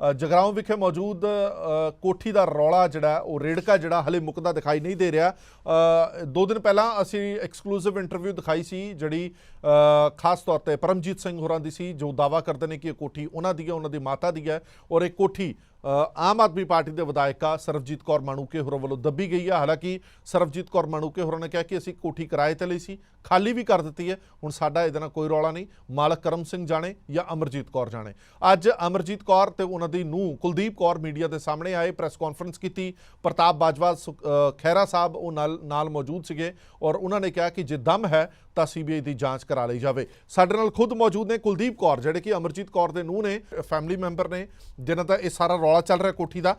ਅ, ਜਗਰਾਉਂ ਵਿਖੇ ਮੌਜੂਦ ਕੋਠੀ ਦਾ ਰੌਲਾ ਜਿਹੜਾ ਉਹ ਰੇੜਕਾ ਜਿਹੜਾ ਹਲੇ ਮੁੱਕਦਾ ਦਿਖਾਈ ਨਹੀਂ ਦੇ ਰਿਹਾ। ਦੋ ਦਿਨ ਪਹਿਲਾਂ ਅਸੀਂ ਐਕਸਕਲੂਸਿਵ ਇੰਟਰਵਿਊ ਦਿਖਾਈ ਸੀ ਜਿਹੜੀ ਖਾਸ ਤੌਰ ਤੇ ਪਰਮਜੀਤ ਸਿੰਘ ਹੋਰਾਂ ਦੀ ਸੀ ਜੋ ਦਾਵਾ ਕਰਦੇ ਨੇ ਕਿ ਇਹ ਕੋਠੀ ਉਹਨਾਂ ਦੀ ਹੈ ਉਹਨਾਂ ਦੀ ਮਾਤਾ ਦੀ ਹੈ ਔਰ ਇਹ ਕੋਠੀ ਆਮ ਆਦਮੀ ਪਾਰਟੀ ਦੇ ਵਿਧਾਇਕਾ ਸਰਬਜੀਤ ਕੌਰ ਮਾਣੂਕੇ ਹੋਰਾਂ ਵੱਲੋਂ ਦੱਬੀ ਗਈ ਹੈ ਹਾਲਾਂਕਿ ਸਰਬਜੀਤ ਕੌਰ ਮਾਣੂਕੇ ਹੋਰਾਂ ਨੇ ਕਿਹਾ ਕਿ ਅਸੀਂ ਕੋਠੀ ਕਿਰਾਏ ਤੇ ਲਈ ਸੀ, ਖਾਲੀ ਵੀ ਕਰ ਦਿੱਤੀ ਹੈ। ਹੁਣ ਸਾਡਾ ਇਹਦੇ ਨਾਲ ਕੋਈ ਰੌਲਾ ਨਹੀਂ। ਮਾਲਕ ਕਰਮ ਸਿੰਘ ਜਾਣੇ ਜਾਂ ਅਮਰਜੀਤ ਕੌਰ ਜਾਣੇ। ਅੱਜ ਅਮਰਜੀਤ ਕੌਰ ਤੇ ਉਹਨਾਂ ਦੀ ਨੂੰਹ ਕੁਲਦੀਪ ਕੌਰ ਮੀਡੀਆ ਦੇ ਸਾਹਮਣੇ ਆਏ, ਪ੍ਰੈਸ ਕਾਨਫਰੰਸ ਕੀਤੀ। ਪ੍ਰਤਾਪ ਬਾਜਵਾ ਸੁ- ਖਹਿਰਾ ਸਾਹਿਬ ਉਹ ਨਾਲ ਨਾਲ ਮੌਜੂਦ ਸੀਗੇ ਔਰ ਉਹਨਾਂ ਨੇ ਕਿਹਾ ਕਿ ਜੇ ਦਮ ਹੈ ਤਾਂ ਸੀਬੀਆਈ ਦੀ ਜਾਂਚ ਕਰਾ ਲਈ ਜਾਵੇ। ਸਾਡੇ ਨਾਲ ਖੁਦ ਮੌਜੂਦ ਨੇ ਕੁਲਦੀਪ ਕੌਰ, ਜਿਹੜੇ ਕਿ ਅਮਰਜੀਤ ਕੌਰ ਦੇ ਨੂੰਹ ਨੇ, ਫੈਮਿਲੀ ਮੈਂਬਰ ਨੇ, ਜਿਨ੍ਹਾਂ ਦਾ ਇਹ ਸਾਰਾ ਰੌਲਾ ਚੱਲ ਰਿਹਾ ਕੋਠੀ ਦਾ।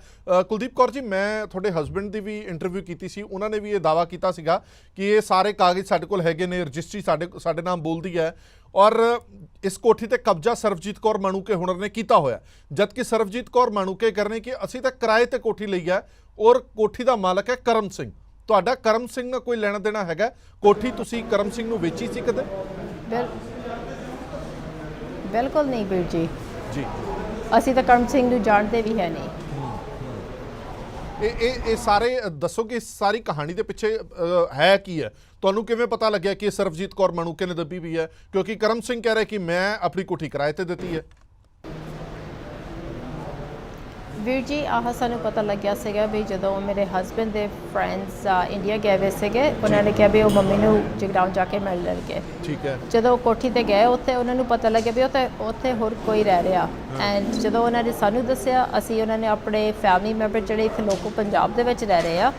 ਕੁਲਦੀਪ ਕੌਰ ਜੀ ਮੈਂ ਤੁਹਾਡੇ ਹਸਬੰਡ ਦੀ ਵੀ ਇੰਟਰਵਿਊ ਕੀਤੀ ਸੀ। ਉਹਨਾਂ ਨੇ ਵੀ ਇਹ ਦਾਵਾ ਕੀਤਾ ਸੀਗਾ ਕਿ ਇਹ ਸਾਰੇ ਕਾਗਜ਼ ਸਾਡੇ ਕੋਲ ਹੈਗੇ ਨੇ ਰਜਿਸਟਰੀ ਸਾਡੇ ਸਾਡੇ ਨਾਮ ਬੋਲਦੀ ਹੈ। ਔਰ ਇਸ ਕੋਠੀ ਤੇ ਕਬਜ਼ਾ ਸਰਬਜੀਤ ਕੌਰ ਮਾਣੂਕੇ ਹੁਨਰ ਨੇ ਕੀਤਾ ਹੋਇਆ। ਜਦਕਿ ਸਰਬਜੀਤ ਕੌਰ ਮਾਣੂਕੇ ਕਰਨੇ ਕਿ ਅਸੀਂ ਤਾਂ ਕਿਰਾਏ ਤੇ ਕੋਠੀ ਲਈ ਹੈ ਔਰ ਕੋਠੀ ਦਾ ਮਾਲਕ ਹੈ ਕਰਮ ਸਿੰਘ। ਤੁਹਾਡਾ ਕਰਮ ਸਿੰਘ ਨਾਲ ਕੋਈ ਲੈਣਾ ਦੇਣਾ ਹੈਗਾ? ਕੋਠੀ ਤੁਸੀਂ ਕਰਮ ਸਿੰਘ ਨੂੰ ਵੇਚੀ ਸੀ ਕਦੇ? ਬਿਲ ਬਿਲਕੁਲ ਨਹੀਂ ਵੀਰ ਜੀ। ਜੀ। ਅਸੀਂ ਤਾਂ ਕਰਮ ਸਿੰਘ ਨੂੰ ਜਾਣਦੇ ਵੀ ਹੈ ਨਹੀਂ। ਇਹ ਇਹ ਇਹ ਸਾਰੇ ਦੱਸੋ ਕਿ ਇਸ ਸਾਰੀ ਕਹਾਣੀ ਦੇ ਪਿੱਛੇ ਅ, ਹੈ ਕੀ ਹੈ? ਤੁਹਾਨੂੰ ਕਿਵੇਂ ਪਤਾ ਲੱਗਿਆ ਕਿ ਇਹ ਸਰਬਜੀਤ ਕੌਰ ਮਣੂਕੇ ਨੇ ਦੱਬੀ ਵੀ ਹੈ? ਕਿਉਂਕਿ ਕਰਮ ਸਿੰਘ ਕਹਿ ਰਿਹਾ ਕਿ ਮੈਂ ਆਪਣੀ ਕੋਠੀ ਕਿਰਾਏ ਤੇ ਦਿੱਤੀ ਹੈ। ਵੀਰ ਜੀ ਆਹ ਸਾਨੂੰ ਪਤਾ ਲੱਗਿਆ ਸੀਗਾ ਵੀ ਜਦੋਂ ਮੇਰੇ ਹਸਬੰਡ ਦੇ ਫਰੈਂਡਸ ਇੰਡੀਆ ਗਏ ਹੋਏ ਸੀਗੇ ਉਹਨਾਂ ਨੇ ਕਿਹਾ ਵੀ ਉਹ ਮੰਮੀ ਨੂੰ ਜਗਰਾਉਂ ਜਾ ਕੇ ਮਿਲ ਲੈਣਗੇ। ਠੀਕ ਹੈ। ਜਦੋਂ ਉਹ ਕੋਠੀ ਤੇ ਗਏ ਉੱਥੇ ਉਹਨਾਂ ਨੂੰ ਪਤਾ ਲੱਗਿਆ ਵੀ ਉੱਥੇ ਉੱਥੇ ਹੋਰ ਕੋਈ ਰਹਿ ਰਿਹਾ। ਐਂਡ ਜਦੋਂ ਉਹਨਾਂ ਨੇ ਸਾਨੂੰ ਦੱਸਿਆ ਅਸੀਂ ਉਹਨਾਂ ਨੇ ਆਪਣੇ ਫੈਮਿਲੀ ਮੈਂਬਰ ਜਿਹੜੇ ਇੱਥੇ ਲੋਕੋ ਪੰਜਾਬ ਦੇ ਵਿੱਚ ਰਹਿ ਰਹੇ ਆ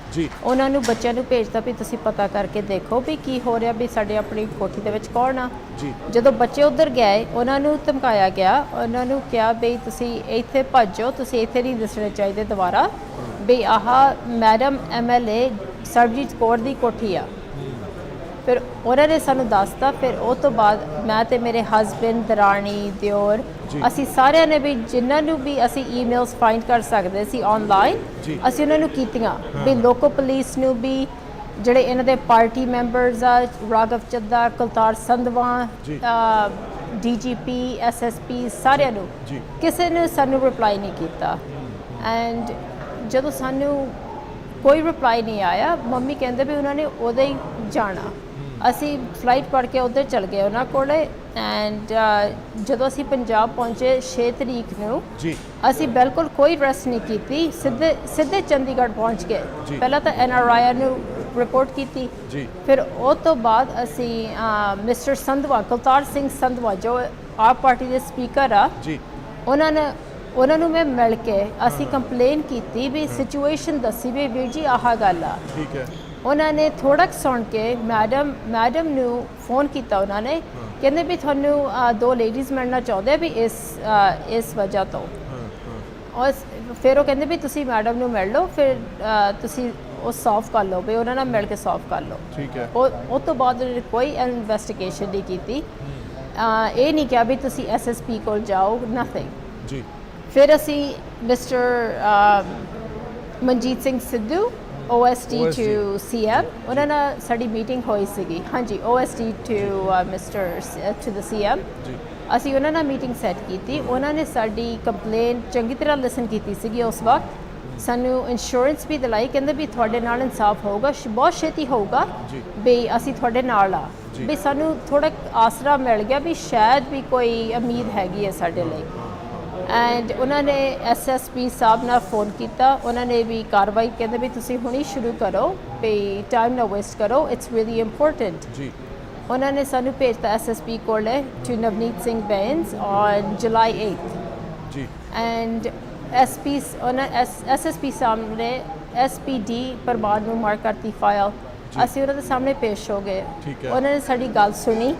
ਉਹਨਾਂ ਨੂੰ ਬੱਚਿਆਂ ਨੂੰ ਭੇਜਤਾ ਵੀ ਤੁਸੀਂ ਪਤਾ ਕਰਕੇ ਦੇਖੋ ਵੀ ਕੀ ਹੋ ਰਿਹਾ ਵੀ ਸਾਡੇ ਆਪਣੀ ਕੋਠੀ ਦੇ ਵਿੱਚ ਕੌਣ ਆ। ਜੀ। ਜਦੋਂ ਬੱਚੇ ਉਧਰ ਗਏ ਉਹਨਾਂ ਨੂੰ ਧਮਕਾਇਆ ਗਿਆ ਉਹਨਾਂ ਨੂੰ ਕਿਹਾ ਵੀ ਤੁਸੀਂ ਇੱਥੇ ਭੱਜੋ ਤੁਸੀਂ ਇੱਥੇ ਨਹੀਂ ਦਿਸਣੇ ਚਾਹੀਦੇ ਦੁਬਾਰਾ ਵੀ ਆਹ ਮੈਡਮ ਐਮਐਲਏ ਸਰਬਜੀਤ ਕੌਰ ਦੀ ਕੋਠੀ ਆ ਫਿਰ ਉਹਨਾਂ ਨੇ ਸਾਨੂੰ ਦੱਸਤਾ ਫਿਰ ਉਹ ਤੋਂ ਬਾਅਦ ਮੈਂ ਤੇ ਮੇਰੇ ਹਸਬੰਡ ਦਰਾਣੀ ਦਿਓਰ। ਅਸੀਂ ਸਾਰਿਆਂ ਨੇ ਵੀ ਜਿਨ੍ਹਾਂ ਨੂੰ ਵੀ ਅਸੀਂ ਈਮੇਲਸ ਫਾਈਂਡ ਕਰ ਸਕਦੇ ਸੀ ਆਨਲਾਈਨ। ਅਸੀਂ ਉਹਨਾਂ ਨੂੰ ਕੀਤੀਆਂ ਵੀ ਲੋਕੋ ਪੁਲਿਸ ਨੂੰ ਵੀ ਜਿਹੜੇ ਇਹਨਾਂ ਦੇ ਪਾਰਟੀ ਮੈਂਬਰਸ ਆ ਰਾਘਵ ਚੱਦਾ ਕੁਲਤਾਰ ਸੰਧਵਾ ਜੀ। ਡੀਜੀਪੀ ਐਸਐਸਪੀ ਸਾਰਿਆਂ ਨੂੰ। ਕਿਸੇ ਨੇ ਸਾਨੂੰ ਰਿਪਲਾਈ ਨਹੀਂ ਕੀਤਾ ਐਂਡ ਜਦੋਂ ਸਾਨੂੰ ਕੋਈ ਰਿਪਲਾਈ ਨਹੀਂ ਆਇਆ ਮੰਮੀ ਕਹਿੰਦੇ ਵੀ ਉਹਨਾਂ ਨੇ ਉਹਦੇ ਹੀ ਜਾਣਾ। ਅਸੀਂ ਫਲਾਈਟ ਫੜ ਕੇ ਉੱਧਰ ਚਲ ਗਏ ਉਹਨਾਂ ਕੋਲੇ ਐਂਡ ਜਦੋਂ ਅਸੀਂ ਪੰਜਾਬ ਪਹੁੰਚੇ 6 ਤਰੀਕ ਨੂੰ ਜੀ। ਅਸੀਂ ਬਿਲਕੁਲ ਕੋਈ ਰੈਸਟ ਨਹੀਂ ਕੀਤੀ। ਸਿੱਧੇ ਸਿੱਧੇ ਚੰਡੀਗੜ੍ਹ ਪਹੁੰਚ। ਗਏ। ਪਹਿਲਾਂ ਤਾਂ ਐਨਆਰਆਈ ਨੂੰ ਰਿਪੋਰਟ ਕੀਤੀ। ਜੀ। ਫਿਰ ਉਹ ਤੋਂ ਬਾਅਦ ਅਸੀਂ ਮਿਸਟਰ ਸੰਧਵਾ ਕੁਲਤਾਰ ਸਿੰਘ ਸੰਧਵਾ ਜੋ ਆਪ ਪਾਰਟੀ ਦੇ ਸਪੀਕਰ ਆ ਜੀ। ਉਹਨਾਂ ਨੇ ਉਹਨਾਂ ਨੂੰ ਮੈਂ ਮਿਲ ਕੇ ਅਸੀਂ ਕੰਪਲੇਨ ਕੀਤੀ ਵੀ ਸਿਚੁਏਸ਼ਨ ਦੱਸੀ ਵੀ ਵੀਰ ਜੀ ਆਹ ਗੱਲ ਆ। ਠੀਕ ਹੈ। ਉਹਨਾਂ ਨੇ ਥੋੜਾ ਸੁਣ ਕੇ ਮੈਡਮ ਮੈਡਮ ਨੂੰ ਫੋਨ ਕੀਤਾ ਉਹਨਾਂ ਨੇ ਕਹਿੰਦੇ ਵੀ ਤੁਹਾਨੂੰ ਦੋ ਲੇਡੀਜ਼ ਮਿਲਣਾ ਚਾਹੁੰਦੇ ਵੀ ਇਸ ਇਸ ਵਜ੍ਹਾ ਤੋਂ। ਹਾਂ ਹਾਂ। ਔਰ ਫਿਰ ਉਹ ਕਹਿੰਦੇ ਵੀ ਤੁਸੀਂ ਮੈਡਮ ਨੂੰ ਮਿਲ ਲਓ ਫਿਰ ਤੁਸੀਂ ਉਹ ਸੌਲਵ ਕਰ ਲਓ ਵੀ ਉਹਨਾਂ ਨਾਲ ਮਿਲ ਕੇ ਸੌਲਵ ਕਰ ਲਓ। ਠੀਕ ਹੈ। ਉਹ ਉਹ ਤੋਂ ਬਾਅਦ ਉਹਨਾਂ ਕੋਈ ਇਨਵੈਸਟੀਗੇਸ਼ਨ ਨਹੀਂ ਕੀਤੀ। ਇਹ ਨਹੀਂ ਕਿਹਾ ਵੀ ਤੁਸੀਂ ਐਸਐਸਪੀ ਕੋਲ ਜਾਓ ਨਥਿੰਗ ਜੀ। ਫਿਰ ਅਸੀਂ mister Manjit Singh Sidhu OST to CM ਉਹਨਾਂ ਨਾਲ ਸਾਡੀ ਮੀਟਿੰਗ ਹੋਈ ਸੀਗੀ। ਹਾਂਜੀ OST to mister to the CM ਜੀ। ਅਸੀਂ ਉਹਨਾਂ ਨਾਲ ਮੀਟਿੰਗ ਸੈੱਟ ਕੀਤੀ। ਉਹਨਾਂ ਨੇ ਸਾਡੀ ਕੰਪਲੇਨ ਚੰਗੀ ਤਰ੍ਹਾਂ ਲਿਸਨ ਕੀਤੀ ਸੀਗੀ ਉਸ ਵਕਤ। ਸਾਨੂੰ ਇੰਸ਼ੋਰੈਂਸ ਵੀ ਦਿਲਾਈ। ਕਹਿੰਦੇ ਵੀ ਤੁਹਾਡੇ ਨਾਲ ਇਨਸਾਫ ਹੋਊਗਾ ਬਹੁਤ ਛੇਤੀ ਹੋਊਗਾ। ਵੀ ਅਸੀਂ ਤੁਹਾਡੇ ਨਾਲ ਆ। ਵੀ ਸਾਨੂੰ ਥੋੜਾ ਆਸਰਾ ਮਿਲ ਗਿਆ ਵੀ ਸ਼ਾਇਦ ਵੀ ਕੋਈ ਉਮੀਦ ਹੈਗੀ ਹੈ ਸਾਡੇ ਲਈ। ਐਂਡ ਉਹਨਾਂ ਨੇ ਐਸਐਸਪੀ ਸਾਹਿਬ ਨਾਲ ਫੋਨ ਕੀਤਾ। ਉਹਨਾਂ ਨੇ ਵੀ ਕਾਰਵਾਈ ਕਹਿੰਦੇ ਵੀ ਤੁਸੀਂ ਹੁਣੀ ਸ਼ੁਰੂ ਕਰੋ ਵੀ ਟਾਈਮ ਨਾ ਵੇਸਟ ਕਰੋ। ਇਟਸ ਰੀਲੀ ਇੰਪੋਰਟੈਂਟ ਜੀ। ਉਹਨਾਂ ਨੇ ਸਾਨੂੰ ਭੇਜਤਾ ਐਸਐਸਪੀ ਕੋਲੇ to Navneet Singh Bains on July 8th ਜੀ। ਐਂਡ ਐਸਪੀ ਉਹਨਾਂ ਐਸਐਸਪੀ ਸਾਹਮਣੇ ਐਸਪੀਡੀ ਪਰਮਾਨ ਨੂੰ ਮਾਰ ਕਰਤੀ ਫਾਈਲ ਅਸੀਂ ਉਹਨਾਂ ਦੇ ਸਾਹਮਣੇ ਪੇਸ਼ ਹੋ ਗਏ। ਉਹਨਾਂ ਨੇ ਸਾਡੀ ਗੱਲ ਸੁਣੀ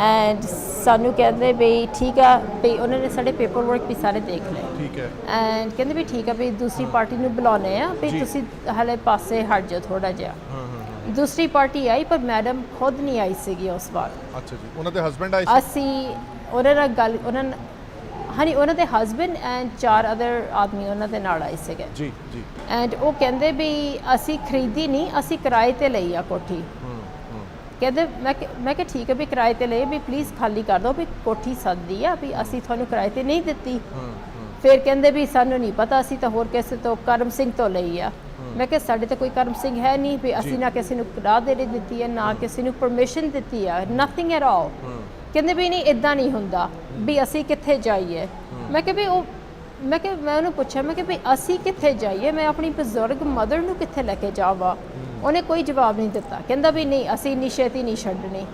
ਐਂਡ ਸਾਨੂੰ ਕਹਿੰਦੇ ਵੀ ਠੀਕ ਆ ਵੀ ਉਹਨਾਂ ਨੇ ਸਾਡੇ ਪੇਪਰ ਵਰਕ ਵੀ ਸਾਰੇ ਦੇਖ ਲਏ। ਠੀਕ ਹੈ। ਐਂਡ ਕਹਿੰਦੇ ਵੀ ਠੀਕ ਆ ਵੀ ਦੂਸਰੀ ਪਾਰਟੀ ਨੂੰ ਬੁਲਾਉਣੇ ਆ ਵੀ। ਤੁਸੀਂ ਹਲੇ ਪਾਸੇ ਹਟ ਜਾਓ ਥੋੜਾ ਜਿਹਾ। ਦੂਸਰੀ ਪਾਰਟੀ ਆਈ ਪਰ ਮੈਡਮ ਖੁਦ ਨਹੀਂ ਆਈ ਸੀਗੀ ਉਸ ਵਾਰ। ਅੱਛਾ ਜੀ। ਉਹਨਾਂ ਦੇ ਹਸਬੰਡ ਆਏ ਸੀ? ਅਸੀਂ ਉਹਨਾਂ ਨਾਲ ਗੱਲ ਉਹਨਾਂ ਹਾਂਜੀ ਉਹਨਾਂ ਦੇ ਹਸਬੰਡ ਐਂਡ ਚਾਰ ਅਦਰ ਆਦਮੀ ਉਹਨਾਂ ਦੇ ਨਾਲ ਆਏ ਸੀਗੇ ਜੀ ਜੀ ਐਂਡ ਉਹ ਕਹਿੰਦੇ ਵੀ ਅਸੀਂ ਖਰੀਦੀ ਨਹੀਂ ਅਸੀਂ ਕਿਰਾਏ ਤੇ ਲਈ ਆ ਕੋਠੀ ਕਹਿੰਦੇ ਮੈਂ ਕਿ- ਮੈਂ ਕਿਹਾ ਠੀਕ ਹੈ ਵੀ ਕਿਰਾਏ ਤੇ ਲਈ ਵੀ ਪਲੀਜ਼ ਖਾਲੀ ਕਰ ਦਿਓ ਵੀ ਕੋਠੀ ਸੱਦੀ ਆ ਵੀ ਅਸੀਂ ਤੁਹਾਨੂੰ ਕਿਰਾਏ ਤੇ ਨਹੀਂ ਦਿੱਤੀ ਫਿਰ ਕਹਿੰਦੇ ਵੀ ਸਾਨੂੰ ਨਹੀਂ ਪਤਾ ਅਸੀਂ ਤਾਂ ਹੋਰ ਕਿਸੇ ਤੋਂ ਕਰਮ ਸਿੰਘ ਤੋਂ ਲਈ ਆ ਮੈਂ ਕਿਹਾ ਸਾਡੇ ਤਾਂ ਕੋਈ ਕਰਮ ਸਿੰਘ ਹੈ ਨਹੀਂ ਵੀ ਅਸੀਂ ਨਾ ਕਿਸੇ ਨੂੰ ਰਾਹ ਦੇ ਦਿੱਤੀ ਹੈ ਨਾ ਕਿਸੇ ਨੂੰ ਪਰਮਿਸ਼ਨ ਦਿੱਤੀ ਆ ਨਥਿੰਗ ਐਟ ਆਲ ਕਹਿੰਦੇ ਵੀ ਨਹੀਂ ਇਦਾਂ ਨਹੀਂ ਹੁੰਦਾ ਵੀ ਅਸੀਂ ਕਿੱਥੇ ਜਾਈਏ? ਮੈਂ ਕਿਹਾ ਵੀ ਉਹ, ਮੈਂ ਕਿ ਮੈਂ ਉਹਨੂੰ ਪੁੱਛਿਆ, ਮੈਂ ਕਿ ਵੀ ਅਸੀਂ ਕਿੱਥੇ ਜਾਈਏ? ਮੈਂ ਆਪਣੀ ਬਜ਼ੁਰਗ ਮਦਰ ਨੂੰ ਕਿੱਥੇ ਲੈ ਕੇ ਜਾਵਾਂ? ਉਹਨੇ ਕੋਈ ਜਵਾਬ ਨਹੀਂ ਦਿੱਤਾ। ਕਹਿੰਦਾ ਵੀ ਨਹੀਂ, ਅਸੀਂ ਇੰਨੀ ਛੇਤੀ ਨਹੀਂ ਛੱਡਣੀ।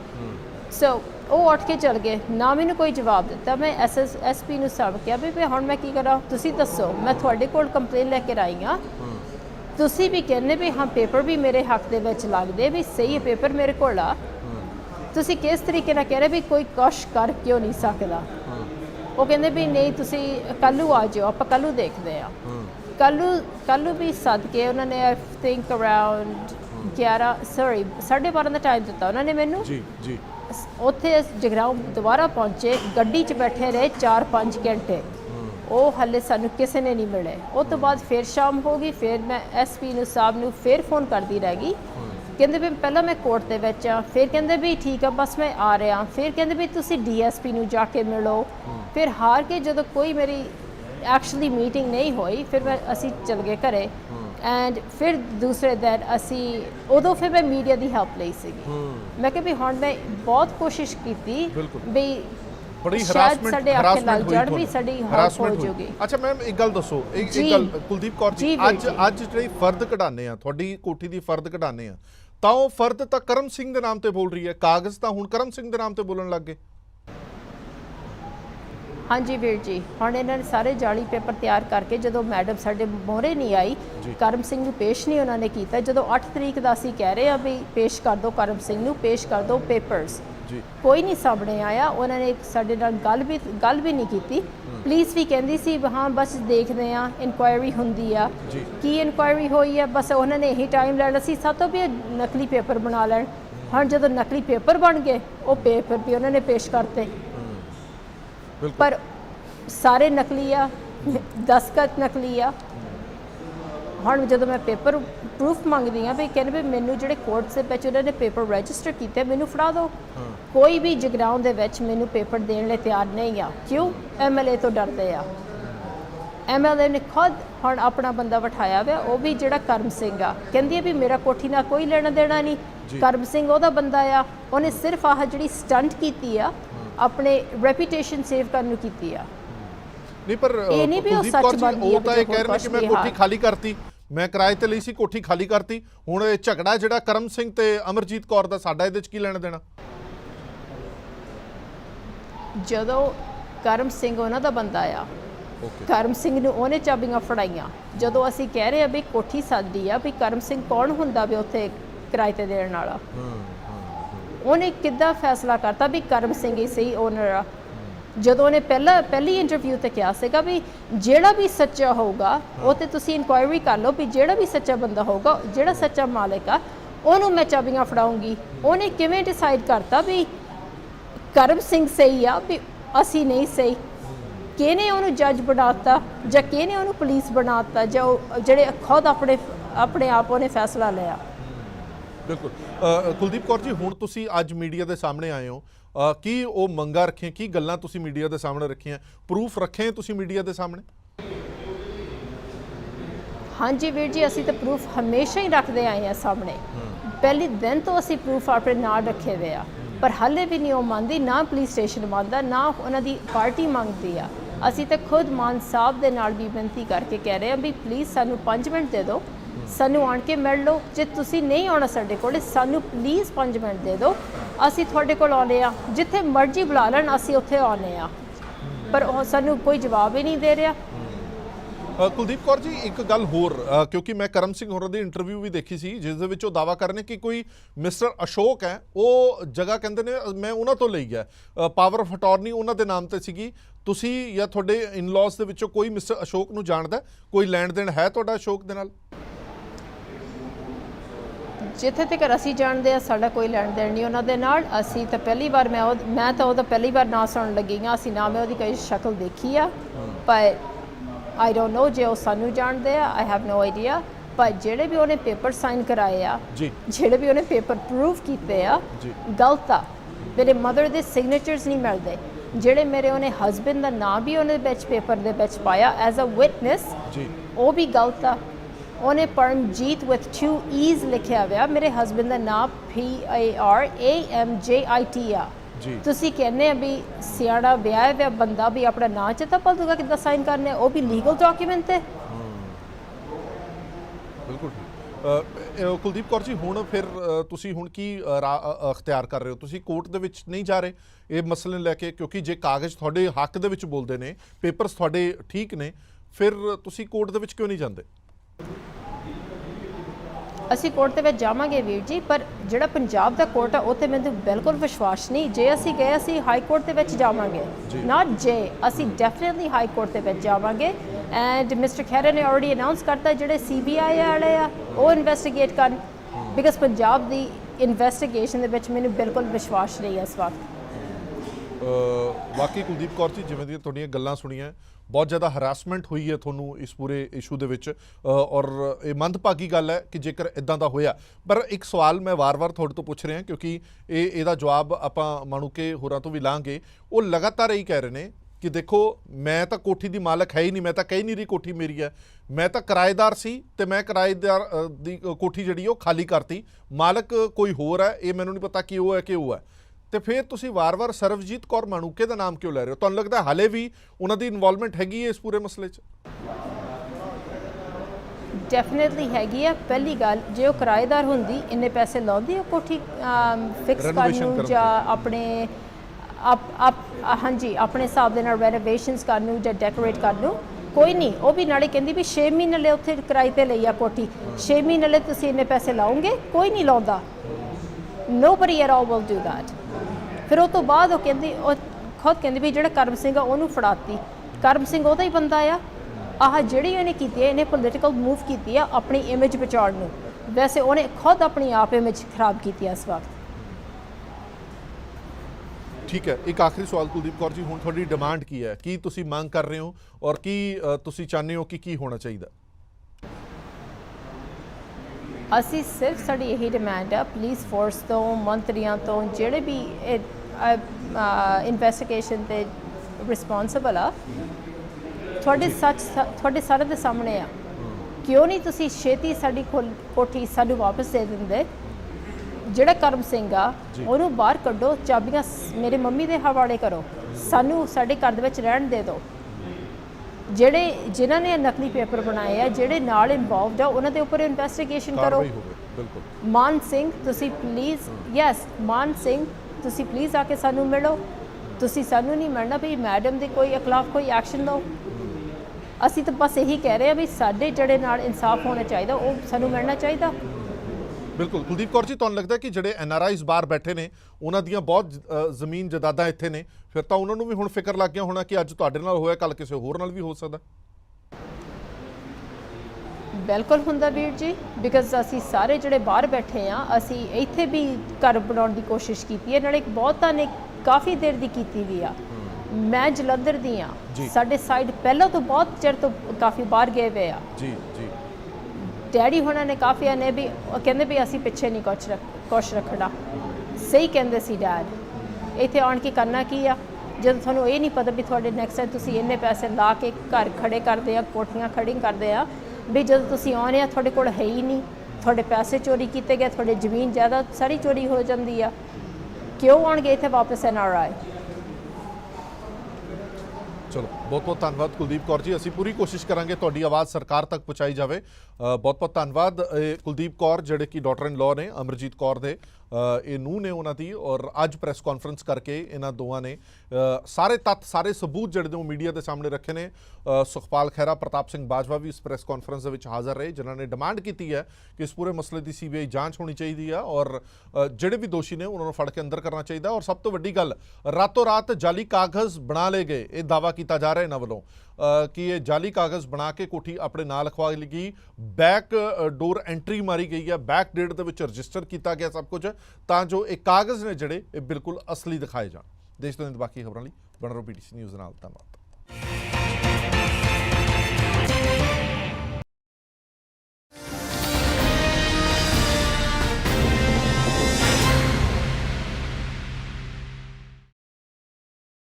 ਸੋ ਉਹ ਉੱਠ ਕੇ ਚਲ ਗਏ। ਨਾ ਮੈਨੂੰ ਕੋਈ ਜਵਾਬ ਦਿੱਤਾ। ਮੈਂ ਐਸਐਸ ਐਸਪੀ ਨੂੰ ਸਭ ਕਿਹਾ ਵੀ ਵੀ ਹੁਣ ਮੈਂ ਕੀ ਕਰਾਂ? ਤੁਸੀਂ ਦੱਸੋ, ਮੈਂ ਤੁਹਾਡੇ ਕੋਲ ਕੰਪਲੇਨ ਲੈ ਕੇ ਆਈ ਹਾਂ। ਤੁਸੀਂ ਵੀ ਕਹਿੰਦੇ ਵੀ ਹਾਂ ਪੇਪਰ ਵੀ ਮੇਰੇ ਹੱਕ ਦੇ ਵਿੱਚ ਲੱਗਦੇ ਵੀ ਸਹੀ ਪੇਪਰ ਮੇਰੇ ਕੋਲ ਆ। ਤੁਸੀਂ ਕਿਸ ਤਰੀਕੇ ਨਾਲ ਕਹਿ ਰਹੇ ਵੀ ਕੋਈ ਕੁਛ ਕਰ ਕਿਉਂ ਨਹੀਂ ਸਕਦਾ? ਉਹ ਕਹਿੰਦੇ ਵੀ ਨਹੀਂ ਤੁਸੀਂ ਕੱਲ੍ਹ ਨੂੰ ਆ ਜਾਓ ਆਪਾਂ ਕੱਲ੍ਹ ਨੂੰ ਦੇਖਦੇ ਆ ਕੱਲ੍ਹ ਨੂੰ ਵੀ ਸੱਦ ਕੇ ਉਹਨਾਂ ਨੇ ਆਈ ਥਿੰਕ ਅਰਾਊਂਡ 11 ਸੌਰੀ 12:30 ਦਾ ਟਾਈਮ ਦਿੱਤਾ ਉਹਨਾਂ ਨੇ ਮੈਨੂੰ। ਜੀ ਜੀ। ਉੱਥੇ ਜਗਰਾਉਂ ਦੁਬਾਰਾ ਪਹੁੰਚੇ ਗੱਡੀ 'ਚ ਬੈਠੇ ਰਹੇ 4-5 ਘੰਟੇ। ਉਹ ਹੱਲੇ ਸਾਨੂੰ ਕਿਸੇ ਨੇ ਨਹੀਂ ਮਿਲੇ। ਉਹ ਤੋਂ ਬਾਅਦ ਫਿਰ ਸ਼ਾਮ ਹੋ ਗਈ ਫਿਰ ਮੈਂ ਐਸਪੀ ਨੂੰ ਸਾਹਿਬ ਨੂੰ ਫਿਰ ਫੋਨ ਕਰਦੀ ਰਹਿ ਗਈ। ਕਹਿੰਦੇ ਵੀ ਪਹਿਲਾਂ ਮੈਂ ਕੋਰਟ ਦੇ ਵਿੱਚ ਆ ਫਿਰ ਕਹਿੰਦੇ ਵੀ ਠੀਕ ਆ ਬਸ ਮੈਂ ਆ ਰਿਹਾ। ਫਿਰ ਕਹਿੰਦੇ ਵੀ ਤੁਸੀਂ ਡੀਐਸਪੀ ਨੂੰ ਜਾ ਕੇ ਮਿਲੋ। ਫਿਰ ਹਾਰ ਕੇ ਜਦੋਂ ਕੋਈ ਮੇਰੀ ਐਕਚੁਅਲੀ ਮੀਟਿੰਗ ਨਹੀਂ ਹੋਈ ਫਿਰ ਮੈਂ ਅਸੀਂ ਚਲ ਗਏ ਘਰੇ। ਐਂਡ ਫਿਰ ਦੂਸਰੇ ਦਿਨ ਅਸੀਂ ਉਦੋਂ ਫਿਰ ਮੈਂ ਮੀਡੀਆ ਦੀ ਹੈਲਪ ਲਈ ਸੀਗੀ। ਮੈਂ ਕਿਹਾ ਵੀ ਹੁਣ ਮੈਂ ਬਹੁਤ ਕੋਸ਼ਿਸ਼ ਕੀਤੀ। ਵੀ ਬੜੀ ਹਰਾਸਮੈਂਟ ਸਾਡੇ ਅੱਖ ਲੱਗ ਜਾਣ ਵੀ ਸਾਡੀ ਹੈਲਪ ਹੋ ਜਾਊਗੀ ਅੱਛਾ ਮੈਮ ਇੱਕ ਗੱਲ ਦੱਸੋ ਇੱਕ। ਗੱਲ ਕੁਲਦੀਪ ਕੌਰ ਜੀ ਅੱਜ। ਅੱਜ ਜਿਹੜੀ ਫਰਦ ਕਢਾਣੇ ਆ ਤੁਹਾਡੀ ਕੋਠੀ ਦੀ ਫਰਦ ਕਢਾਣੇ ਆ ਤਾਂ ਉਹ ਫਰਦ ਤਾਂ ਕਰਮ ਸਿੰਘ ਦੇ ਨਾਮ ਤੇ ਬੋਲ ਰਹੀ ਹੈ। ਕਾਗਜ਼ ਤਾਂ ਹੁਣ ਕਰਮ ਸਿੰਘ ਦੇ ਨਾਮ ਤੇ ਬੋਲਣ ਲੱਗ ਗਏ। ਹਾਂਜੀ ਵੀਰ ਜੀ ਹੁਣ ਇਹਨਾਂ ਨੇ ਸਾਰੇ ਜਾਲੀ ਪੇਪਰ ਤਿਆਰ ਕਰਕੇ ਜਦੋਂ ਮੈਡਮ ਸਾਡੇ ਮੋਹਰੇ ਨਹੀਂ ਆਈ। ਕਰਮ ਸਿੰਘ ਨੂੰ ਪੇਸ਼ ਨਹੀਂ ਉਹਨਾਂ ਨੇ ਕੀਤਾ। ਜਦੋਂ 8 ਤਰੀਕ ਦਾ ਅਸੀਂ ਕਹਿ ਰਹੇ ਆ ਵੀ ਪੇਸ਼ ਕਰ ਦਿਓ ਕਰਮ ਸਿੰਘ ਨੂੰ ਪੇਸ਼ ਕਰ ਦਿਓ ਪੇਪਰਸ ਜੀ। ਕੋਈ ਨਹੀਂ ਸਾਹਮਣੇ ਆਇਆ ਉਹਨਾਂ ਨੇ ਸਾਡੇ ਨਾਲ ਗੱਲ ਵੀ ਗੱਲ ਵੀ ਨਹੀਂ ਕੀਤੀ। ਪੁਲਿਸ ਵੀ ਕਹਿੰਦੀ ਸੀ ਵੀ ਹਾਂ ਬਸ ਦੇਖਦੇ ਆ ਇਨਕੁਆਇਰੀ ਹੁੰਦੀ ਆ। ਕੀ ਇਨਕੁਆਇਰੀ ਹੋਈ ਆ? ਬਸ ਉਹਨਾਂ ਨੇ ਇਹੀ ਟਾਈਮ ਲੈਣਾ ਸੀ ਸਾਤੋਂ ਵੀ ਇਹ ਨਕਲੀ ਪੇਪਰ ਬਣਾ ਲੈਣ। ਹੁਣ ਜਦੋਂ ਨਕਲੀ ਪੇਪਰ ਬਣ ਗਏ ਉਹ ਪੇਪਰ ਵੀ ਉਹਨਾਂ ਨੇ ਪੇਸ਼ ਕਰਤੇ। ਪਰ ਸਾਰੇ ਨਕਲੀ ਆ ਦਸਕਤ ਨਕਲੀ ਆ ਹੁਣ ਜਦੋਂ ਮੈਂ ਪੇਪਰ ਪ੍ਰੂਫ ਮੰਗਦੀ ਆ ਵੀ ਕਹਿੰਦੇ ਵੀ ਮੈਨੂੰ ਜਿਹੜੇ ਕੋਰਟ ਦੇ ਵਿੱਚ ਉਹਨਾਂ ਨੇ ਪੇਪਰ ਰਜਿਸਟਰ ਕੀਤੇ ਮੈਨੂੰ ਫੜਾ ਦਿਓ। ਕੋਈ ਵੀ ਜਗਰਾਉਂ ਦੇ ਵਿੱਚ ਮੈਨੂੰ ਪੇਪਰ ਦੇਣ ਲਈ ਤਿਆਰ ਨਹੀਂ ਆ। ਕਿਉਂ? ਐਮਐਲਏ ਤੋਂ ਡਰਦੇ ਆ। ਐਮਐਲਏ ਨੇ ਖੁਦ ਹੁਣ ਆਪਣਾ ਬੰਦਾ ਬਿਠਾਇਆ ਹੋਇਆ ਉਹ ਵੀ ਜਿਹੜਾ ਕਰਮ ਸਿੰਘ ਆ। ਕਹਿੰਦੀ ਆ ਵੀ ਮੇਰਾ ਕੋਠੀ ਨਾਲ ਕੋਈ ਲੈਣਾ ਦੇਣਾ ਨਹੀਂ। ਕਰਮ ਸਿੰਘ ਉਹਦਾ ਬੰਦਾ ਆ। ਉਹਨੇ ਸਿਰਫ ਆਹ ਜਿਹੜੀ ਸਟੰਟ ਕੀਤੀ ਆ ਆਪਣੇ ਰੈਪਿਊਟੇਸ਼ਨ ਸੇਵ ਕਰਨ ਨੂੰ ਕੀਤੀ ਆ। ਨਹੀਂ ਪਰ ਇਹ ਨਹੀਂ ਵੀ ਉਹ ਸੱਚ ਤਾਂ ਇਹ ਕਹਿ ਰਹੇ ਕਿ ਮੈਂ ਕੋਠੀ ਹਾਂ। ਖਾਲੀ ਕਰਤੀ। ਮੈਂ ਕਿਰਾਏ ਤੇ ਲਈ ਸੀ ਕੋਠੀ ਖਾਲੀ ਕਰਤੀ। ਹੁਣ ਇਹ ਝਗੜਾ ਜਿਹੜਾ ਕਰਮ ਸਿੰਘ ਤੇ ਅਮਰਜੀਤ ਕੌਰ ਦਾ ਸਾਡਾ ਇਹਦੇ ਚ ਕੀ ਲੈਣਾ ਦੇਣਾ? ਜਦੋਂ ਕਰਮ ਸਿੰਘ ਉਹਨਾਂ ਦਾ ਬੰਦਾ ਆ ਕਰਮ ਸਿੰਘ ਨੂੰ ਉਹਨੇ ਚਾਬੀਆਂ ਫੜਾਈਆਂ। ਜਦੋਂ ਅਸੀਂ ਕਹਿ ਰਹੇ ਆ ਵੀ ਕੋਠੀ ਸਾਡੀ ਆ ਵੀ ਕਰਮ ਸਿੰਘ ਕੌਣ ਹੁੰਦਾ ਵੀ ਉੱਥੇ ਕਿਰਾਏ ਤੇ ਦੇਣ ਵਾਲਾ? ਉਹਨੇ ਕਿੱਦਾਂ ਫੈਸਲਾ ਕਰਤਾ ਵੀ ਕਰਮ ਸਿੰਘ ਹੀ ਸਹੀ ਓਨਰ ਆ? ਜਦੋਂ ਉਹਨੇ ਪਹਿਲਾ ਪਹਿਲੀ ਇੰਟਰਵਿਊ ਤੇ ਕਿਹਾ ਸੀਗਾ ਵੀ ਜਿਹੜਾ ਵੀ ਸੱਚਾ ਹੋਊਗਾ, ਉਹ ਤੇ ਤੁਸੀਂ ਇਨਕੁਆਇਰੀ ਕਰ ਲਓ ਵੀ ਜਿਹੜਾ ਵੀ ਸੱਚਾ ਬੰਦਾ ਹੋਊਗਾ, ਜਿਹੜਾ ਸੱਚਾ ਮਾਲਕ ਆ, ਉਹਨੂੰ ਮੈਂ ਚਾਬੀਆਂ ਫੜਾਉਂਗੀ। ਉਹਨੇ ਕਿਵੇਂ ਡਿਸਾਈਡ ਕਰਤਾ ਵੀ ਕਰਮ ਸਿੰਘ ਸਹੀ ਆ, ਵੀ ਅਸੀਂ ਨਹੀਂ ਸਹੀ? ਕਿਹਨੇ ਉਹਨੂੰ ਜੱਜ ਬਣਾਤਾ ਜਾਂ ਕਿਹਨੇ ਉਹਨੂੰ ਪੁਲਿਸ ਬਣਾਤਾ ਜਾਂ ਉਹ ਜਿਹੜੇ ਖੁਦ ਆਪਣੇ ਆਪਣੇ ਆਪ ਉਹਨੇ ਫੈਸਲਾ ਲਿਆ। ਬਿਲਕੁਲ। ਕੁਲਦੀਪ ਕੌਰ ਜੀ, ਹੁਣ ਤੁਸੀਂ ਅੱਜ ਮੀਡੀਆ ਦੇ ਸਾਹਮਣੇ ਆਏ ਹੋ। ਕੀ ਉਹ ਮੰਗਾ ਰੱਖੀਆਂ ਕੀ ਗੱਲਾਂ ਤੁਸੀਂ ਮੀਡੀਆ ਦੇ ਸਾਹਮਣੇ ਰੱਖੀਆਂ? ਪ੍ਰੂਫ ਰੱਖੇ ਤੁਸੀਂ ਮੀਡੀਆ ਦੇ ਸਾਹਮਣੇ? ਹਾਂਜੀ ਵੀਰ ਜੀ ਅਸੀਂ ਤਾਂ ਪ੍ਰੂਫ ਹਮੇਸ਼ਾ ਹੀ ਰੱਖਦੇ ਆਏ ਆ ਸਾਹਮਣੇ। ਪਹਿਲੇ ਦਿਨ ਤੋਂ ਅਸੀਂ ਪ੍ਰੂਫ ਆਪਣੇ ਨਾਲ ਰੱਖੇ ਹੋਏ ਆ। ਪਰ ਹਾਲੇ ਵੀ ਨਹੀਂ ਉਹ ਮੰਨਦੀ ਨਾ ਪੁਲਿਸ ਸਟੇਸ਼ਨ ਮੰਨਦਾ ਨਾ ਉਹਨਾਂ ਦੀ ਪਾਰਟੀ ਮੰਗਦੀ ਆ। ਅਸੀਂ ਤਾਂ ਖੁਦ ਮਾਨ ਸਾਹਿਬ ਦੇ ਨਾਲ ਵੀ ਬੇਨਤੀ ਕਰਕੇ ਕਹਿ ਰਹੇ ਆ ਵੀ ਪਲੀਜ਼ ਸਾਨੂੰ 5 ਮਿੰਟ ਦੇ ਦਿਓ। ਸਾਨੂੰ ਆਣ ਕੇ ਮਿਲ ਲਓ। ਜੇ ਤੁਸੀਂ ਨਹੀਂ ਆਉਣਾ ਸਾਡੇ ਕੋਲ ਸਾਨੂੰ ਪਲੀਜ਼ 5 ਮਿੰਟ ਦੇ ਦਿਓ। ਅਸੀਂ ਤੁਹਾਡੇ ਕੋਲ ਆਉਂਦੇ ਆ ਜਿੱਥੇ ਮਰਜ਼ੀ ਬੁਲਾ ਲੈਣ ਅਸੀਂ ਉੱਥੇ ਆਉਂਦੇ ਆ ਪਰ ਉਹ ਸਾਨੂੰ ਕੋਈ ਜਵਾਬ ਹੀ ਨਹੀਂ ਦੇ ਰਿਹਾ। ਅ, ਕੁਲਦੀਪ ਕੌਰ ਜੀ ਇੱਕ ਗੱਲ ਹੋਰ ਅ, ਕਿਉਂਕਿ ਮੈਂ ਕਰਮ ਸਿੰਘ ਹੋਰਾਂ ਦੀ ਇੰਟਰਵਿਊ ਵੀ ਦੇਖੀ ਸੀ ਜਿਸ ਦੇ ਵਿੱਚ ਉਹ ਦਾਵਾ ਕਰ ਰਹੇ ਨੇ ਕਿ ਕੋਈ ਮਿਸਟਰ ਅਸ਼ੋਕ ਹੈ ਉਹ ਜਗ੍ਹਾ ਕਹਿੰਦੇ ਨੇ ਅ, ਮੈਂ ਉਹਨਾਂ ਤੋਂ ਲਈ ਹੈ ਪਾਵਰ ਆਫ ਅਟਾਰਨੀ ਉਹਨਾਂ ਦੇ ਨਾਮ ਤੇ ਸੀਗੀ। ਤੁਸੀਂ ਜਾਂ ਤੁਹਾਡੇ ਇਨ-ਲॉज ਦੇ ਵਿੱਚੋਂ ਕੋਈ ਮਿਸਟਰ ਅਸ਼ੋਕ ਨੂੰ ਜਾਣਦਾ ਹੈ? ਕੋਈ ਲੈਣ ਦੇਣ ਹੈ ਤੁਹਾਡਾ ਅਸ਼ੋਕ ਦੇ ਨਾਲ? ਜਿੱਥੇ ਤੱਕ ਅਸੀਂ ਜਾਣਦੇ ਆ ਸਾਡਾ ਕੋਈ ਲੈਣ ਦੇਣ ਨਹੀਂ ਉਹਨਾਂ ਦੇ ਨਾਲ। ਅਸੀਂ ਤਾਂ ਪਹਿਲੀ ਵਾਰ ਮੈਂ ਉਹ ਮੈਂ ਤਾਂ ਉਹਦਾ ਪਹਿਲੀ ਵਾਰ ਨਾਂ ਸੁਣਨ ਲੱਗੀ ਹਾਂ। ਅਸੀਂ ਨਾ ਮੈਂ ਉਹਦੀ ਕੋਈ ਸ਼ਕਲ ਦੇਖੀ ਆ। ਪਰ ਆਈ ਡੋਨਟ ਨੋ ਜੇ ਉਹ ਸਾਨੂੰ ਜਾਣਦੇ ਆ। ਆਈ ਹੈਵ ਨੋ ਆਈਡੀਆ ਪਰ ਜਿਹੜੇ ਵੀ ਉਹਨੇ ਪੇਪਰ ਸਾਈਨ ਕਰਾਏ ਆ ਜੀ। ਜਿਹੜੇ ਵੀ ਉਹਨੇ ਪੇਪਰ ਪ੍ਰੂਫ ਕੀਤੇ ਆ। ਗਲਤ ਆ। ਮੇਰੇ ਮਦਰ ਦੇ ਸਿਗਨੇਚਰਸ ਨਹੀਂ ਮਿਲਦੇ। ਜਿਹੜੇ ਮੇਰੇ ਉਹਨੇ ਹਸਬੰਡ ਦਾ ਨਾਮ ਵੀ ਉਹਨੇ ਵਿੱਚ ਪੇਪਰ ਦੇ ਵਿੱਚ ਪਾਇਆ ਐਜ਼ ਅ ਵਿਟਨੈਸ ਜੀ। ਉਹ ਵੀ ਗਲਤ ਆ। ਉਹਨੇ ਪਰਮਜੀਤ ਵਿਦ ਟੂ ਈਜ਼ ਲਿਖਿਆ ਹੋਇਆ ਮੇਰੇ ਹਸਬੰਡ ਦਾ ਨਾਮ P A R A M J I T ਆ। ਜੀ। ਤੁਸੀਂ ਕਹਿੰਦੇ ਆ ਵੀ ਸਿਆਣਾ ਵਿਆਹ ਹੋਇਆ ਬੰਦਾ ਵੀ ਆਪਣਾ ਨਾਂ ਚ ਤਾਂ ਭੁੱਲ ਦੂਗਾ ਕਿੱਦਾਂ ਸਾਈਨ ਕਰਨੇ ਉਹ ਵੀ ਲੀਗਲ ਡਾਕੂਮੈਂਟ ਤੇ। ਬਿਲਕੁਲ ਕੁਲਦੀਪ ਕੌਰ ਜੀ ਹੁਣ ਫਿਰ ਤੁਸੀਂ ਹੁਣ ਕੀ ਅਖਤਿਆਰ ਕਰ ਰਹੇ ਹੋ? ਤੁਸੀਂ ਕੋਰਟ ਦੇ ਵਿੱਚ ਨਹੀਂ ਜਾ ਰਹੇ ਇਹ ਮਸਲੇ ਲੈ ਕੇ ਕਿਉਂਕਿ ਜੇ ਕਾਗਜ਼ ਤੁਹਾਡੇ ਹੱਕ ਦੇ ਵਿੱਚ ਬੋਲਦੇ ਨੇ ਪੇਪਰਸ ਤੁਹਾਡੇ ਠੀਕ ਨੇ ਫਿਰ ਤੁਸੀਂ ਕੋਰਟ ਦੇ ਵਿੱਚ ਕਿਉਂ ਨਹੀਂ ਜਾਂਦੇ? ਅਸੀਂ ਕੋਰਟ ਦੇ ਵਿੱਚ ਜਾਵਾਂਗੇ ਵੀਰ ਜੀ ਪਰ ਜਿਹੜਾ ਪੰਜਾਬ ਦਾ ਕੋਰਟ ਆ ਉੱਥੇ ਮੈਨੂੰ ਬਿਲਕੁਲ ਵਿਸ਼ਵਾਸ ਨਹੀਂ। ਜੇ ਅਸੀਂ ਗਏ ਅਸੀਂ ਹਾਈ ਕੋਰਟ ਦੇ ਵਿੱਚ ਜਾਵਾਂਗੇ। ਨਾਟ ਜੇ ਅਸੀਂ ਡੈਫੀਨਿਟਲੀ ਹਾਈ ਕੋਰਟ ਦੇ ਵਿੱਚ ਜਾਵਾਂਗੇ। ਐਂਡ ਮਿਸਟਰ ਖੈਰਾ ਨੇ ਆਲਰੇਡੀ ਅਨਾਉਂਸ ਕਰਤਾ ਜਿਹੜੇ ਸੀਬੀਆਈ ਵਾਲੇ ਆ ਉਹ ਇਨਵੈਸਟੀਗੇਟ ਕਰਨ। ਬਿਕਾਜ਼ ਪੰਜਾਬ ਦੀ ਇਨਵੈਸਟੀਗੇਸ਼ਨ ਦੇ ਵਿੱਚ ਮੈਨੂੰ ਬਿਲਕੁਲ ਵਿਸ਼ਵਾਸ ਨਹੀਂ ਹੈ ਇਸ ਵਕਤ। ਵਾਕਈ ਕੁਲਦੀਪ ਕੌਰ ਜੀ ਜਿਵੇਂ ਦੀਆਂ ਤੁਹਾਡੀਆਂ ਗੱਲਾਂ ਸੁਣੀਆਂ ਬਹੁਤ ਜ਼ਿਆਦਾ ਹਰਾਸਮੈਂਟ ਹੋਈ ਹੈ ਤੁਹਾਨੂੰ ਇਸ ਪੂਰੇ ਇਸ਼ੂ ਦੇ ਵਿੱਚ ਔਰ ਇਹ ਮੰਦਭਾਗੀ ਗੱਲ ਹੈ ਕਿ ਜੇਕਰ ਇਦਾਂ ਦਾ ਹੋਇਆ। ਪਰ ਇੱਕ ਸਵਾਲ ਮੈਂ ਵਾਰ-ਵਾਰ ਤੁਹਾਡੇ ਤੋਂ ਪੁੱਛ ਰਿਹਾ, ਕਿਉਂਕਿ ਇਹ, ਇਹਦਾ ਜਵਾਬ ਆਪਾਂ ਮਾਣੂਕੇ ਹੋਰਾਂ ਤੋਂ ਵੀ ਲਾਂਗੇ। ਉਹ ਲਗਾਤਾਰ ਇਹੀ ਕਹਿ ਰਹੇ ਨੇ ਕਿ ਦੇਖੋ, ਮੈਂ ਤਾਂ ਕੋਠੀ ਦੀ ਮਾਲਕ ਹੈ ਹੀ ਨਹੀਂ, ਮੈਂ ਤਾਂ ਕਹਿ ਨਹੀਂ ਰਹੀ ਕੋਠੀ ਮੇਰੀ ਹੈ। ਮੈਂ ਤਾਂ ਕਿਰਾਏਦਾਰ ਸੀ ਤੇ ਮੈਂ ਕਿਰਾਏਦਾਰ ਦੀ ਕੋਠੀ ਜਿਹੜੀ ਉਹ ਖਾਲੀ ਕਰਤੀ। ਮਾਲਕ ਕੋਈ ਹੋਰ ਹੈ, ਇਹ ਮੈਨੂੰ ਨਹੀਂ ਪਤਾ ਕਿ ਉਹ ਹੈ ਕਿ ਉਹ ਹੈ। ਤੇ ਫਿਰ ਤੁਸੀਂ ਵਾਰ-ਵਾਰ ਸਰਵਜੀਤ ਕੌਰ ਮਾਣੂਕੇ ਦਾ ਨਾਮ ਕਿਉਂ ਲੈ ਰਹੇ ਹੋ? ਤੁਹਾਨੂੰ ਲੱਗਦਾ ਹਾਲੇ ਵੀ ਉਹਨਾਂ ਦੀ ਇਨਵੋਲਵਮੈਂਟ ਹੈਗੀ ਹੈ ਇਸ ਪੂਰੇ ਮਸਲੇ 'ਚ? ਡੈਫੀਨਿਟਲੀ ਹੈਗੀ ਆ। ਪਹਿਲੀ ਗੱਲ ਜੇ ਉਹ ਕਿਰਾਏਦਾਰ ਹੁੰਦੀ ਇੰਨੇ ਪੈਸੇ ਲਾਉਂਦੀ ਉਹ ਕੋਠੀ ਫਿਕਸ ਕਰਨ ਨੂੰ ਜਾਂ ਆਪਣੇ ਆਪ ਆਪ ਹਾਂਜੀ ਆਪਣੇ ਹਿਸਾਬ ਦੇ ਨਾਲ ਰੈਨੋਵੇਸ਼ਨਸ ਕਰਨ ਨੂੰ ਜਾਂ ਡੈਕੋਰੇਟ ਕਰਨ ਨੂੰ ਕੋਈ ਨਹੀਂ। ਉਹ ਵੀ ਨਾਲੇ ਕਹਿੰਦੀ ਵੀ 6 ਮਹੀਨੇ ਲਈ ਉੱਥੇ ਕਿਰਾਏ ਤੇ ਲਈ ਆ ਕੋਠੀ। 6 ਮਹੀਨੇ ਲਈ ਤੁਸੀਂ ਇੰਨੇ ਪੈਸੇ ਲਾਓਗੇ ਕੋਈ ਨਹੀਂ ਲਾਉਂਦਾ। Nobody at all will do that ਫਿਰ ਉਹ ਤੋਂ ਬਾਅਦ ਉਹ ਕਹਿੰਦੀ ਉਹ ਖੁਦ ਕਹਿੰਦੀ ਵੀ ਜਿਹੜਾ ਕਰਮ ਸਿੰਘ ਆ ਉਹਨੂੰ ਫੜਾਤੀ। ਕਰਮ ਸਿੰਘ ਉਹਦਾ ਹੀ ਬੰਦਾ ਆ। ਆਹ ਜਿਹੜੀ ਉਹਨੇ ਕੀਤੀ ਹੈ ਇਹਨੇ ਪੋਲੀਟੀਕਲ ਮੂਵ ਕੀਤੀ ਆ ਆਪਣੀ ਇਮੇਜ ਬਚਾਉਣ ਨੂੰ। ਵੈਸੇ ਉਹਨੇ ਖੁਦ ਆਪਣੀ ਆਪ ਇਮੇਜ ਖਰਾਬ ਕੀਤੀ ਆ ਇਸ ਵਕਤ। ਠੀਕ ਹੈ ਇੱਕ ਆਖਰੀ ਸਵਾਲ ਕੁਲਦੀਪ ਕੌਰ ਜੀ ਹੁਣ ਤੁਹਾਡੀ ਡਿਮਾਂਡ ਕੀ ਹੈ? ਕੀ ਤੁਸੀਂ ਮੰਗ ਕਰ ਰਹੇ ਹੋ ਔਰ ਕੀ ਤੁਸੀਂ ਚਾਹੁੰਦੇ ਹੋ ਕਿ ਕੀ ਹੋਣਾ ਚਾਹੀਦਾ? ਅਸੀਂ ਸਿਰਫ ਸਾਡੀ ਇਹੀ ਡਿਮਾਂਡ ਆ ਪੁਲਿਸ ਫੋਰਸ ਤੋਂ ਮੰਤਰੀਆਂ ਤੋਂ ਜਿਹੜੇ ਵੀ ਇਨਵੈਸਟੀਗੇਸ਼ਨ ਤੇ ਰਿਸਪੌਂਸਿਬਲ ਆ। ਤੁਹਾਡੇ ਸੱਚ ਤੁਹਾਡੇ ਸਾਰੇ ਦੇ ਸਾਹਮਣੇ ਆ। ਕਿਉਂ ਨਹੀਂ ਤੁਸੀਂ ਛੇਤੀ ਸਾਡੀ ਕੋਠੀ ਸਾਨੂੰ ਵਾਪਸ ਦੇ ਦਿੰਦੇ? ਜਿਹੜਾ ਕਰਮ ਸਿੰਘ ਆ। ਉਹਨੂੰ ਬਾਹਰ ਕੱਢੋ ਚਾਬੀਆਂ ਮੇਰੇ ਮੰਮੀ ਦੇ ਹਵਾਲੇ ਕਰੋ। ਸਾਨੂੰ ਸਾਡੇ ਘਰ ਦੇ ਵਿੱਚ ਰਹਿਣ ਦੇ ਦਿਓ। ਜਿਹੜੇ ਜਿਨ੍ਹਾਂ ਨੇ ਨਕਲੀ ਪੇਪਰ ਬਣਾਏ ਆ ਜਿਹੜੇ ਨਾਲ ਇਨਵੋਲਵਡ ਆ ਉਹਨਾਂ ਦੇ ਉੱਪਰ ਇਨਵੈਸਟੀਗੇਸ਼ਨ ਕਰੋ। ਬਿਲਕੁਲ। ਮਾਨ ਸਿੰਘ ਤੁਸੀਂ ਪਲੀਜ਼ ਯੈਸ ਮਾਨ ਸਿੰਘ ਤੁਸੀਂ ਪਲੀਜ਼ ਆ ਕੇ ਸਾਨੂੰ ਮਿਲੋ। ਤੁਸੀਂ ਸਾਨੂੰ ਨਹੀਂ ਮਿਲਣਾ ਵੀ ਮੈਡਮ ਦੇ ਕੋਈ ਖਿਲਾਫ ਕੋਈ ਐਕਸ਼ਨ ਲਓ। ਅਸੀਂ ਤਾਂ ਬਸ ਇਹੀ ਕਹਿ ਰਹੇ ਆ ਵੀ ਸਾਡੇ ਜਿਹੜੇ ਨਾਲ ਇਨਸਾਫ ਹੋਣਾ ਚਾਹੀਦਾ, ਉਹ ਸਾਨੂੰ ਮਿਲਣਾ ਚਾਹੀਦਾ। ਬਿਲਕੁਲ। ਕੁਲਦੀਪ ਕੌਰ ਜੀ, ਤੁਹਾਨੂੰ ਲੱਗਦਾ ਕਿ ਜਿਹੜੇ ਐਨ ਆਰ ਆਈਜ਼ ਬਾਹਰ ਬੈਠੇ ਨੇ, ਉਹਨਾਂ ਦੀਆਂ ਬਹੁਤ ਜ਼ਮੀਨ ਜਦਾਦਾਂ ਇੱਥੇ ਨੇ, ਫਿਰ ਤਾਂ ਉਹਨਾਂ ਨੂੰ ਵੀ ਹੁਣ ਫਿਕਰ ਲੱਗ ਗਿਆ ਹੋਣਾ ਕਿ ਅੱਜ ਤੁਹਾਡੇ ਨਾਲ ਹੋਇਆ ਕੱਲ ਕਿਸੇ ਹੋਰ ਨਾਲ ਵੀ ਹੋ ਸਕਦਾ। ਬਿਲਕੁਲ ਹੁੰਦਾ ਵੀਰ ਜੀ ਬਿਕਾਜ਼ ਅਸੀਂ ਸਾਰੇ ਜਿਹੜੇ ਬਾਹਰ ਬੈਠੇ ਆ ਅਸੀਂ ਇੱਥੇ ਵੀ ਘਰ ਬਣਾਉਣ ਦੀ ਕੋਸ਼ਿਸ਼ ਕੀਤੀ ਹੈ ਨਾਲੇ ਬਹੁਤਾਂ ਨੇ ਕਾਫੀ ਦੇਰ ਦੀ ਕੀਤੀ ਵੀ ਆ। ਮੈਂ ਜਲੰਧਰ ਦੀ ਆ। ਸਾਡੇ ਸਾਈਡ ਪਹਿਲਾਂ ਤੋਂ ਬਹੁਤ ਚਿਰ ਤੋਂ ਕਾਫੀ ਬਾਹਰ ਗਏ ਹੋਏ ਆ। ਜੀ ਜੀ। ਡੈਡੀ ਹੁਣਾਂ ਨੇ ਕਾਫੀਆਂ ਨੇ ਵੀ ਕਹਿੰਦੇ ਵੀ ਅਸੀਂ ਪਿੱਛੇ ਨਹੀਂ ਕੁਛ ਰੱਖ ਕੁਛ ਰੱਖਣਾ। ਸਹੀ ਕਹਿੰਦੇ ਸੀ ਡੈਡ। ਇੱਥੇ ਆਉਣ ਕੀ ਕਰਨਾ ਕੀ ਆ? ਜਦੋਂ ਤੁਹਾਨੂੰ ਇਹ ਨਹੀਂ ਪਤਾ ਵੀ ਤੁਹਾਡੇ ਨੈਕਸਟ ਤੁਸੀਂ ਇੰਨੇ ਪੈਸੇ ਲਾ ਕੇ ਘਰ ਖੜੇ ਕਰਦੇ ਆ ਕੋਠੀਆਂ ਖੜੀ ਕਰਦੇ ਆ ਵੀ ਜਦੋਂ ਤੁਸੀਂ ਆਉਣੇ ਆ, ਤੁਹਾਡੇ ਕੋਲ ਹੈ ਹੀ ਨਹੀਂ। ਤੁਹਾਡੇ ਪੈਸੇ ਚੋਰੀ ਕੀਤੇ ਗਏ, ਤੁਹਾਡੇ ਜ਼ਮੀਨ ਜਾਇਦਾਦ ਸਾਰੀ ਚੋਰੀ ਹੋ ਜਾਂਦੀ ਆ। ਕਿਉਂ ਆਉਣਗੇ ਇੱਥੇ ਵਾਪਸ ਐਨ ਚਲੋ ਬਹੁਤ ਬਹੁਤ ਧੰਨਵਾਦ ਕੁਲਦੀਪ ਕੌਰ ਜੀ। ਅਸੀਂ ਪੂਰੀ ਕੋਸ਼ਿਸ਼ ਕਰਾਂਗੇ ਤੁਹਾਡੀ ਆਵਾਜ਼ ਸਰਕਾਰ ਤੱਕ ਪਹੁੰਚਾਈ ਜਾਵੇ। ਬਹੁਤ ਬਹੁਤ ਧੰਨਵਾਦ। ਕੁਲਦੀਪ ਕੌਰ, ਜਿਹੜੇ ਕਿ ਡਾਟਰ ਇਨ ਲਾਅ ਨੇ, ਅਮਰਜੀਤ ਕੌਰ ਦੇ। ਇਹ ਨੂੰ ਨੇ ਉਹਨਾਂ ਦੀ ਔਰ ਅੱਜ ਪ੍ਰੈਸ ਕਾਨਫਰੰਸ ਕਰਕੇ ਇਹਨਾਂ ਦੋਵਾਂ ਨੇ ਸਾਰੇ ਤੱਥ ਸਾਰੇ ਸਬੂਤ ਜਿਹੜੇ ਨੇ ਉਹ ਮੀਡੀਆ ਦੇ ਸਾਹਮਣੇ ਰੱਖੇ ਨੇ। ਸੁਖਪਾਲ ਖਹਿਰਾ, ਪ੍ਰਤਾਪ ਸਿੰਘ ਬਾਜਵਾ ਵੀ ਇਸ ਪ੍ਰੈਸ ਕਾਨਫਰੰਸ ਦੇ ਵਿੱਚ ਹਾਜ਼ਰ ਰਹੇ, ਜਿਨ੍ਹਾਂ ਨੇ ਡਿਮਾਂਡ ਕੀਤੀ ਹੈ ਕਿ ਇਸ ਪੂਰੇ ਮਸਲੇ ਦੀ ਸੀਬੀਆਈ ਜਾਂਚ ਹੋਣੀ ਚਾਹੀਦੀ ਹੈ ਔਰ ਜਿਹੜੇ ਵੀ ਦੋਸ਼ੀ ਨੇ ਉਹਨਾਂ ਨੂੰ ਫੜ ਕੇ ਅੰਦਰ ਕਰਨਾ ਚਾਹੀਦਾ। ਔਰ ਸਭ ਤੋਂ ਵੱਡੀ ਗੱਲ, ਰਾਤੋਂ ਰਾਤ ਜਾਲੀ ਕਾਗਜ਼ ਬਣਾ ਲਏ ਗਏ, ਇਹ ਦਾਵਾ ਕੀਤਾ ਜਾ ਰਿਹਾ ਇਹਨਾਂ ਵੱਲੋਂ। ਕਿ ਇਹ ਜਾਲੀ ਕਾਗਜ਼ ਬਣਾ ਕੇ ਕੋਠੀ ਆਪਣੇ ਨਾਲ ਲਖਵਾ ਲਈ ਗਈ ਬੈਕ ਡੋਰ ਐਂਟਰੀ ਮਾਰੀ ਗਈ ਹੈ। ਬੈਕ ਡੇਟ ਦੇ ਵਿੱਚ ਰਜਿਸਟਰ ਕੀਤਾ ਗਿਆ ਸਭ ਕੁਝ। ਤਾਂ ਜੋ ਇਹ ਕਾਗਜ਼ ਨੇ ਜਿਹੜੇ, ਇਹ ਬਿਲਕੁਲ ਅਸਲੀ ਦਿਖਾਏ ਜਾਣ। ਦੇਸ਼ ਤੋਂ ਬਾਕੀ ਖਬਰਾਂ ਲਈ ਬਣ ਰਹੋ ਪੀਟੀਸੀ ਨਿਊਜ਼ ਨਾਲ ਧੰਨਵਾਦ।